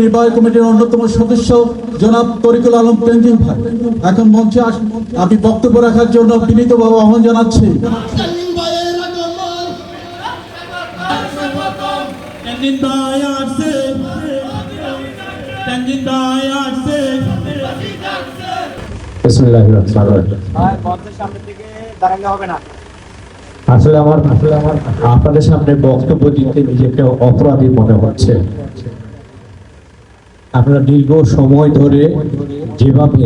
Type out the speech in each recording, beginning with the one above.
নির্বাহী কমিটির অন্যতম সদস্য জনাব তরিকুল আলম তেনজিম ভাই। এখন মঞ্চে আস আমি বক্তব্য রাখার জন্য বিনীতভাবে আহ্বান জানাচ্ছি। আসলে আমার আসলে আমার আপনাদের সামনে বক্তব্য দিতে নিজেকে অপরাধী মনে হচ্ছে। আপনারা দীর্ঘ সময় ধরে যেভাবে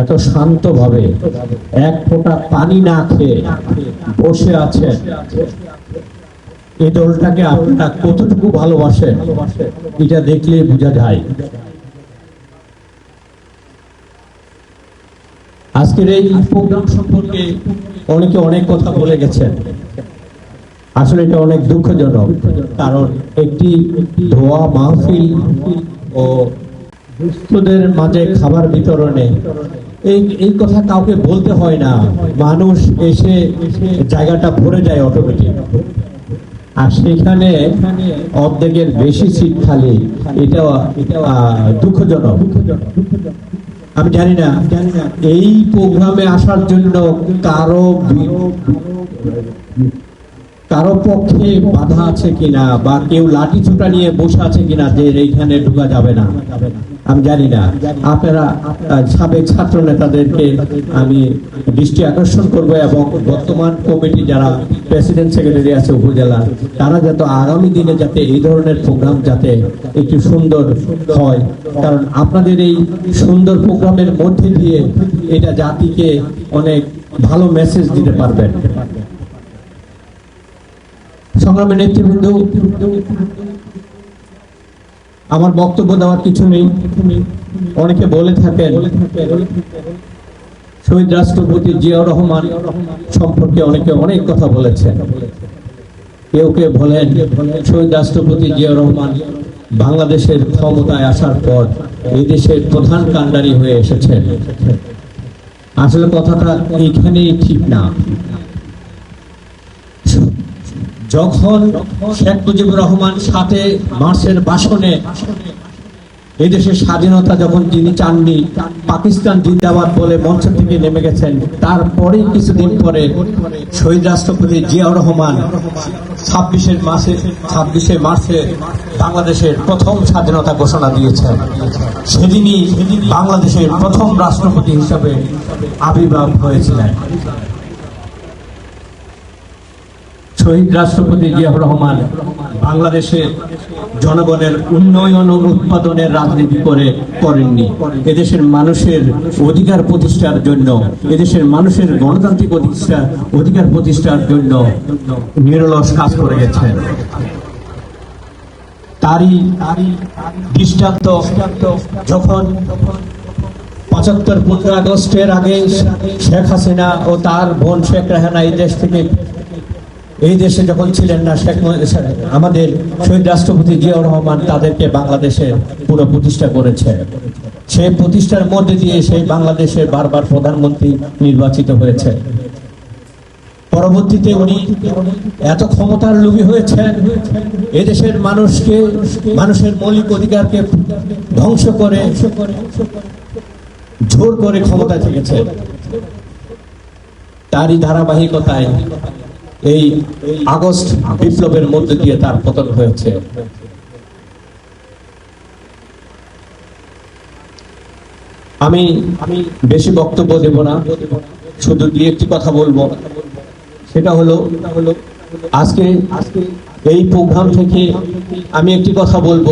এত শান্তভাবে এক ফোঁটা পানি না খেয়ে বসে আছেন এই দলটাকে আপনারা কতটুকু ভালোবাসেন, এটা দেখলে বোঝা যায়। আজকের এই প্রোগ্রাম সম্পর্কে অনেকে অনেক কথা বলে গেছেন। আসলে এটা অনেক দুঃখজনক, কারণ একটি ধোয়া মাহফিল ও দুস্থদের মাঝে খাবার বিতরণে। এই এই কথা কাউকে বলতে হয় না। মানুষ এসে জায়গাটা ভরে যায় অটোমেটিক আর সেখানে অর্ধেকের বেশি সিট খালি। এটা দুঃখজনক। আমি জানি না, এই প্রোগ্রামে আসার জন্য কারও কারও পক্ষে বাধা আছে কিনা বা কেউ লাঠি ছোটা নিয়ে বসে আছে কিনা যে এইখানে ঢুকা যাবে না, আমি জানি না। আপনারা সাবেক ছাত্র নেতাদেরকে আমি দৃষ্টি আকর্ষণ করব এবং বর্তমান কমিটি যারা প্রেসিডেন্ট সেক্রেটারি আছে উপজেলা, তারা যাতে আগামী দিনে যাতে এই ধরনের প্রোগ্রাম যাতে একটু সুন্দর হয়। কারণ আপনাদের এই সুন্দর প্রোগ্রামের মধ্যে দিয়ে এটা জাতিকে অনেক ভালো মেসেজ দিতে পারবেন। সংগ্রামী নেতৃবৃন্দ, আমার বক্তব্য দেওয়ার কিছু নেই। অনেকে বলে থাকেন, শহীদ রাষ্ট্রপতি জিয়াউর রহমান সম্পর্কে অনেকে অনেক কথা বলেছেন। কেউ কেউ বলেন, শহীদ রাষ্ট্রপতি জিয়াউর রহমান বাংলাদেশের ক্ষমতায় আসার পর এই দেশের প্রধান কাণ্ডারি হয়ে এসেছেন। আসলে কথাটা এখানেই ঠিক না। যখন শেখ মুজিবুর রহমান সাথে মার্চের বাসনে এদেশের স্বাধীনতা যখন তিনি চাননি, পাকিস্তান জিন্দাবাদ বলে মঞ্চ থেকে নেমে গেছেন, তারপরেই কিছুদিন পরে শহীদ রাষ্ট্রপতি জিয়াউর রহমান ছাব্বিশের মাসে, ছাব্বিশে মার্চে বাংলাদেশের প্রথম স্বাধীনতা ঘোষণা দিয়েছেন। সেদিনই বাংলাদেশের প্রথম রাষ্ট্রপতি হিসাবে আবির্ভাব হয়েছিলেন। শহীদ রাষ্ট্রপতি জিয়াউর রহমান বাংলাদেশের জনগণের উন্নয়ন ও উৎপাদনের রাজনীতি করে করেননি। এদেশের মানুষের অধিকার প্রতিষ্ঠার জন্য, এদেশের মানুষের গণতান্ত্রিক অধিষ্ঠা, অধিকার প্রতিষ্ঠার জন্য নিরলস কাজ করে গেছেন। তারই দৃষ্টান্ত যখন পঁচাত্তর, পনেরো আগস্টের আগে শেখ হাসিনা ও তার বোন শেখ রেহানা এই দেশ থেকে এই দেশে যখন ছিলেন না, শেখ আমাদের শহীদ রাষ্ট্রপতি জিয়াউর রহমান তাদেরকে বাংলাদেশে পুরো প্রতিষ্ঠা করেছে। সেই প্রতিষ্ঠার মধ্যে দিয়ে সেই বাংলাদেশের বারবার প্রধানমন্ত্রী নির্বাচিত হয়েছে। পরবর্তীতে উনি এত ক্ষমতার লোভী হয়েছেন, এদেশের মানুষকে, মানুষের মৌলিক অধিকারকে ধ্বংস করে জোর করে ক্ষমতা থেকেছে। তারই ধারাবাহিকতায় এই আগস্ট বিপ্লবের মধ্যে দিয়ে তার পতন হয়েছে। আমি আমি বেশি বক্তব্য দেব না, শুধু দুই একটি কথা বলব। সেটা হলো আজকে আজকে এই প্রোগ্রাম থেকে আমি একটি কথা বলব,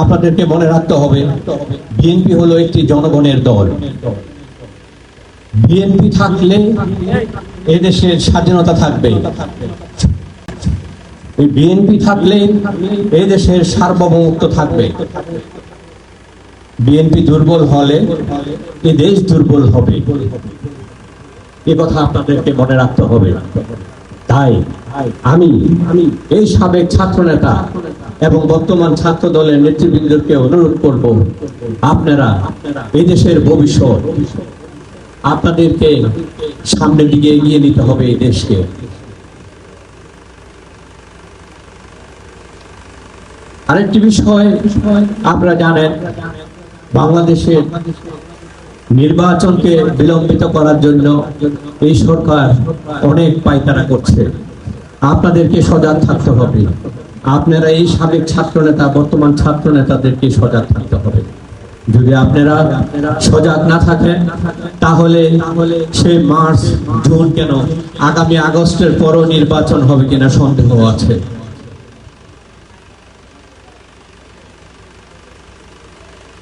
আপনাদেরকে মনে রাখতে হবে, বিএনপি হলো একটি জনগণের দল। বিএনপি থাকলে এদেশের স্বাধীনতা থাকবে। এই বিএনপি থাকলে এই দেশের সার্বভৌমত্ব থাকবে। বিএনপি দুর্বল হলে এ দেশ দুর্বল হবে। এ কথা আপনাদেরকে মনে রাখতে হবে। তাই আমি আমি এই সাবেক ছাত্র নেতা এবং বর্তমান ছাত্র দলের নেতৃবৃন্দকে অনুরোধ করব, আপনারা এই দেশের ভবিষ্যৎ আপনাদেরকে সামনের দিকে এগিয়ে নিতে হবে এই দেশকে। আরেকটি বিষয় আপনারা জানেন, বাংলাদেশের নির্বাচনকে বিলম্বিত করার জন্য এই সরকার অনেক পায়তারা করছে। আপনাদেরকে সজাগ থাকতে হবে। আপনারা এই সাবেক ছাত্র নেতা বর্তমান ছাত্র নেতাদেরকে সজাগ থাকতে হবে। যদি আপনারা সজাগ না থাকেন, তাহলে সেই মার্চ, জুন কেন আগামী আগস্টের পরও নির্বাচন হবে কিনা সন্দেহ আছে।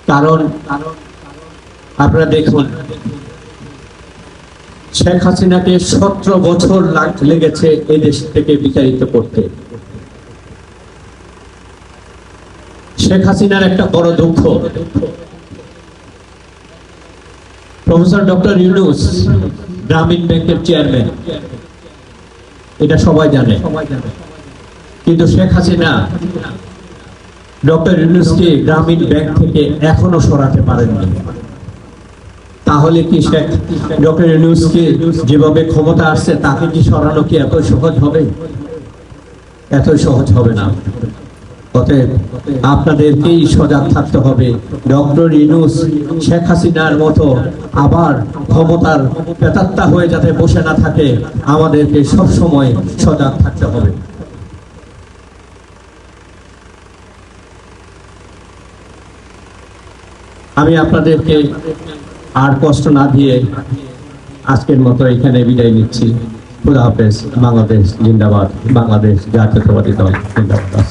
কারণ আপনারা দেখুন, শেখ হাসিনাকে সতেরো বছর লাগ- লেগেছে এই দেশ থেকে বিচারিত করতে। শেখ হাসিনার একটা বড় দুঃখ প্রফেসর ডক্টর ইউনুস, গ্রামীণ ব্যাংকের চেয়ারম্যান। এটা সবাই জানে। কিন্তু শেখ হাসিনা, ডক্টর ইউনুসকে গ্রামীণ ব্যাংক থেকে এখনও সরাতে পারেননি। তাহলে কি শেখ, ডক্টর ইউনুসকে যেভাবে ক্ষমতা আসছে, তাকে কি সরানো কি এত সহজ হবে? এত সহজ হবে না। অতএব আপনাদেরকেই সজাগ থাকতে হবে। ডক্টর ইউনুস, শেখ হাসিনার মতো আবার ক্ষমতার পেতাত্তা হয়ে যাতে বসে না থাকে, আমাদেরকে সব সময় সজাগ থাকতে হবে। আমি আপনাদেরকে আর কষ্ট না দিয়ে আজকের মতো এখানে বিদায় নিচ্ছি। খুদা হাফেজ, বাংলাদেশ জিন্দাবাদ, বাংলাদেশ জাতীয়তাবাদী দল, জিন্দাবাদ।